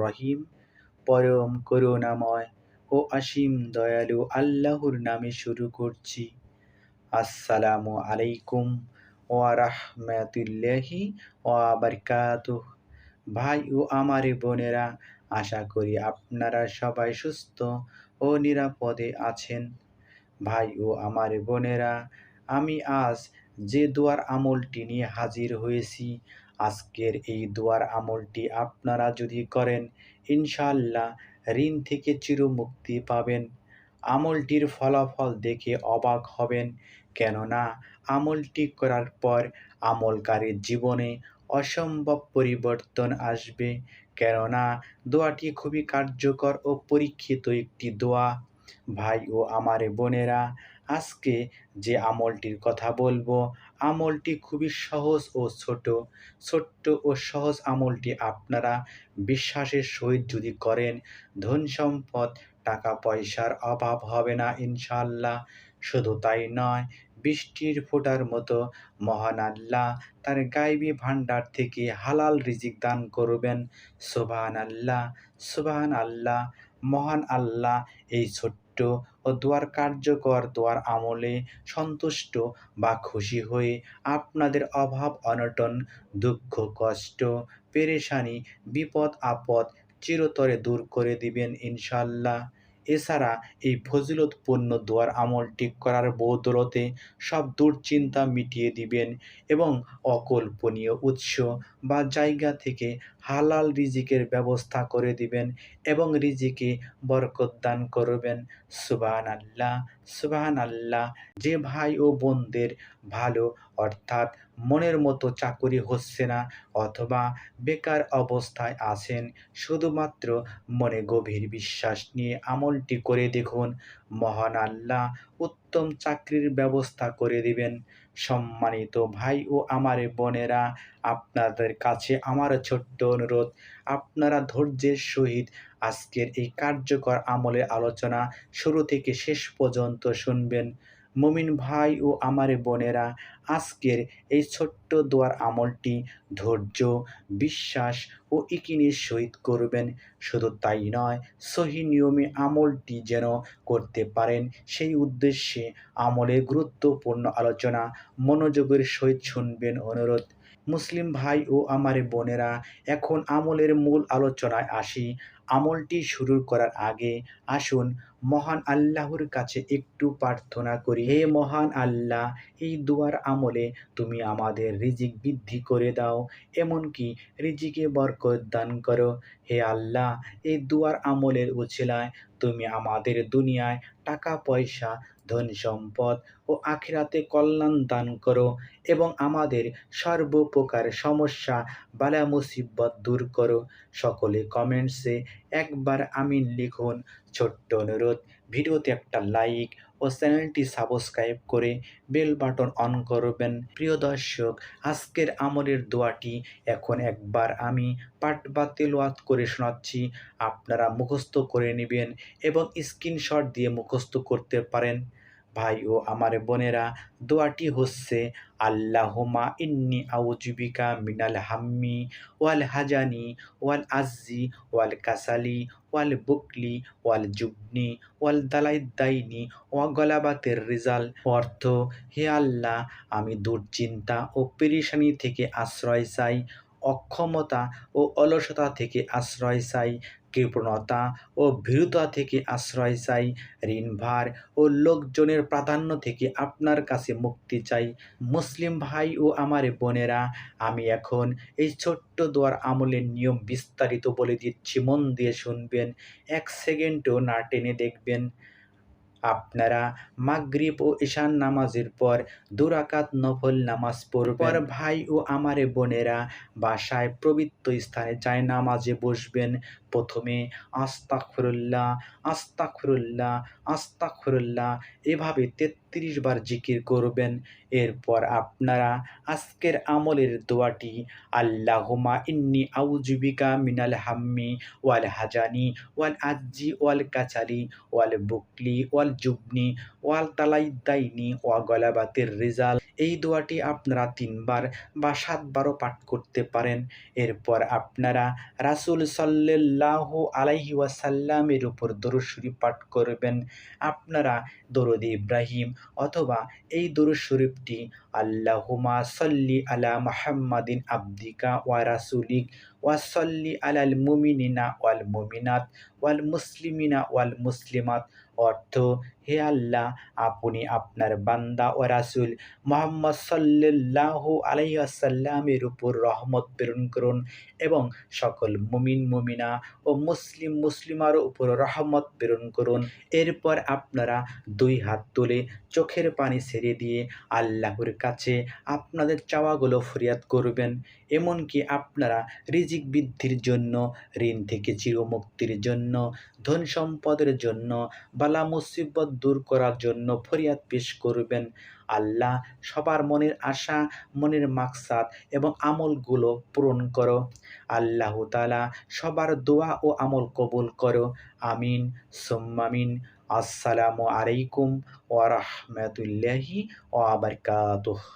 রহিম পরম করুণাময় ও অসীম দয়ালু আল্লাহর নামে শুরু করছি। আসসালামু আলাইকুম ওয়া রাহমাতুল্লাহি ওয়া বারকাতুহ। ভাই ও আমার বোনেরা, আশা করি আপনারা সবাই সুস্থ ও নিরাপদে আছেন। ভাই ও আমার বোনেরা আমি আজ যে দোয়ার আমলটি নিয়ে হাজির হয়েছি, আজকের এই দোয়ার আমলটি আপনারা যদি করেন ইনশাল্লাহ ঋণ থেকে চিরমুক্তি পাবেন। আমলটির ফলাফল দেখে অবাক হবেন, কেননা আমলটি করার পর আমলকারীর জীবনে অসম্ভব পরিবর্তন আসবে, কেননা দোয়াটি খুবই কার্যকর ও পরীক্ষিত একটি দোয়া। ভাই ও আমার বোনেরা আজকে যে আমলটির কথা বলব, আমলটি খুবই সহজ ও ছোট। ছোট্ট ও সহজ আমলটি আপনারা বিশ্বাসের সহিত যদি করেন, ধন সম্পদ, টাকা পয়সার অভাব হবে না ইনশাল্লাহ শুধু তাই নয়, বৃষ্টির ফোঁটার মতো মহান আল্লাহ তার গাইবী ভাণ্ডার থেকে হালাল রিজিক দান করবেন। সুবাহান আল্লাহ সুবাহান আল্লাহ মহান আল্লাহ এই ছোট্ট ও দোয়ার কার্যকর দোয়ার আমলে সন্তুষ্ট বা খুশি হয়ে আপনাদের অভাব, অনটন, দুঃখ, কষ্ট, পেরেশানি, বিপদ, আপদ চিরতরে দূর করে দিবেন ইনশাল্লাহ এছাড়া এই ফজিলতপূর্ণ দোয়ার আমল ঠিক করার বৌদলতে সব দুশ্চিন্তা মিটিয়ে দিবেন এবং অকল্পনীয় উৎস বা জায়গা থেকে হালাল রিজিকের ব্যবস্থা করে দিবেন এবং রিজিকে বরকত দান করবেন। সুবাহান আল্লাহ সুবাহান আল্লাহ যে ভাই ও বোনদের ভালো, অর্থাৎ মনের মতো চাকুরি হচ্ছে না অথবা বেকার অবস্থায় আছেন, শুধুমাত্র মনে গভীর বিশ্বাস নিয়ে আমলটি করে দেখুন। মহান আল্লাহ উত্তম চাকরির ব্যবস্থা করে দিবেন। সম্মানিত ভাই ও আমার বোনেরা, আপনাদের কাছে আমার ছোট্ট অনুরোধ, আপনারা ধৈর্যের সহিত আজকের এই কার্যকর আমলের আলোচনা শুরু থেকে শেষ পর্যন্ত শুনবেন। মুমিন ভাই ও আমার বোনেরা, আজকের এই ছোট্ট দোয়ার আমলটি ধৈর্য, বিশ্বাস ও ইকিনের সহিত করবেন। শুধু তাই নয়, সহি নিয়মে আমলটি যেন করতে পারেন, সেই উদ্দেশ্যে আমলের গুরুত্বপূর্ণ আলোচনা, মনোযোগের সহিত শুনবেন অনুরোধ। মুসলিম ভাই ও আমার বোনেরা, এখন আমলের মূল আলোচনায় আসি। আমলটি শুরু করার আগে আসুন মহান আল্লাহর কাছে একটু প্রার্থনা করি। হে মহান আল্লাহ, এই দুয়ার আমলে তুমি আমাদের রিজিক বৃদ্ধি করে দাও, এমনকি রিজিকে বরকত দান করো। হে আল্লাহ, এই দুয়ার আমলের উছিলায় তুমি আমাদের দুনিয়ায় টাকা পয়সা ধন সম্পদ ও আখিরাতে কল্যাণ দান করো এবং আমাদের সর্বপ্রকার সমস্যা, বালা মুসিবত দূর করো। সকলে কমেন্টসে একবার আমিন লিখুন। ছোট্ট অনুরোধ, ভিডিওতে একটা লাইক ও চ্যানেলটি সাবস্ক্রাইব করে বেল বাটন অন করবেন। প্রিয় দর্শক, আজকের আমলের দোয়াটি এখন একবার আমি পাঠ বা তেলোয়াত করে শোনাচ্ছি। আপনারা মুখস্থ করে নেবেন এবং স্ক্রিনশট দিয়ে মুখস্থ করতে পারেন। ভাই ও আমার বোনেরা, দোয়াটি হচ্ছে আল্লাহমা ইন্নি আউজুবিকা মিনাল হাম্মি ওয়াল হাজানি ওয়াল আজ্জি ওয়াল কাসালি ওয়াল বুকলি ওয়াল জুবনি ওয়াল দালাইদাইনি ওয়া গলাবাতের রিজাল। অর্থ, হে আল্লাহ, আমি দুর্চিন্তা ও পেরেশানি থেকে আশ্রয় চাই, অক্ষমতা ও অলসতা থেকে আশ্রয় চাই কৃপণতা ও ভীরুতা থেকে আশ্রয় চাই ঋণভার ও লোকজনের প্রাধান্য থেকে আপনার কাছে মুক্তি চাই। মুসলিম ভাই ও আমার বোনেরা, আমি এখন এই ছোট্ট দোয়ার আমলের নিয়ম বিস্তারিত বলে দিচ্ছি। মন দিয়ে শুনবেন, এক সেকেন্ডও না টেনে দেখবেন। আপনারা মাগরিব ও ঈশান নামাজের পর দুরাকাত নফল নামাজ পড়বেন। ভাই ও আমারে বোনেরা বাসায় পবিত্র স্থানে যায় নামাজে বসবেন। প্রথমে আস্তাকফিরুল্লাহ আস্তাকফিরুল্লাহ আস্তাকফিরুল্লাহ এভাবে একত্রিশ বার জিকির করবেন। এরপর আপনারা আজকের আমলের দোয়াটি আল্লাহুমা ইন্নি আউজুবিকা মিনাল হাম্মি ওয়াল হাজানি, ওয়াল আজ্জি, ওয়াল কাচালি, ওয়াল বুকলি, ওয়াল জুবনি, ওয়াল তালাইদাইনি ওয়া গলাবাতের রেজাল। এই দোয়াটি আপনারা তিনবার বা সাতবারও পাঠ করতে পারেন। এরপর আপনারা রাসুল সাল্লাহ আলাইহি ওয়াসাল্লামের উপর দরুদ পাঠ করবেন। আপনারা দরুদ ইব্রাহিম অথবা এই দরুদ শরীফটি আল্লাহুমা সল্লি আলা মাহাম্মাদিন আব্দিকা ওয়া রাসুলিক ওয়া সল্লি আলাল মুমিনিনা ওয়াল মুমিনাত ওয়াল মুসলিমিনা ওয়াল মুসলিমাত অর্থ হে আল্লাহ, আপনি আপনার বান্দা ও রাসুল মোহাম্মদ সাল্লাহ আলাইসাল্লামের উপর রহমত প্রেরণ করুন এবং সকল মুমিন, মুমিনা ও মুসলিম, মুসলিমার উপর রহমত প্রেরণ করুন। এরপর আপনারা দুই হাত তুলে চোখের পানি ছেড়ে দিয়ে আল্লাহর কাছে আপনাদের চাওয়াগুলো ফরিয়াদ করবেন। এমনকি আপনারা রিজিক বৃদ্ধির জন্য, ঋণ থেকে চিরমুক্তির জন্য, ধন সম্পদের জন্য, বালা মুসিবত দূর করার জন্য ফরিয়াদ পেশ করবেন। আল্লাহ সবার মনের আশা, মনের মাকসাদ এবং আমলগুলো পূরণ করো। আল্লাহ তালা সবার দোয়া ও আমল কবুল করো। আমিন। সোম্মামিন আসসালামু আলাইকুম ওয়া রাহমাতুল্লাহি ওয়া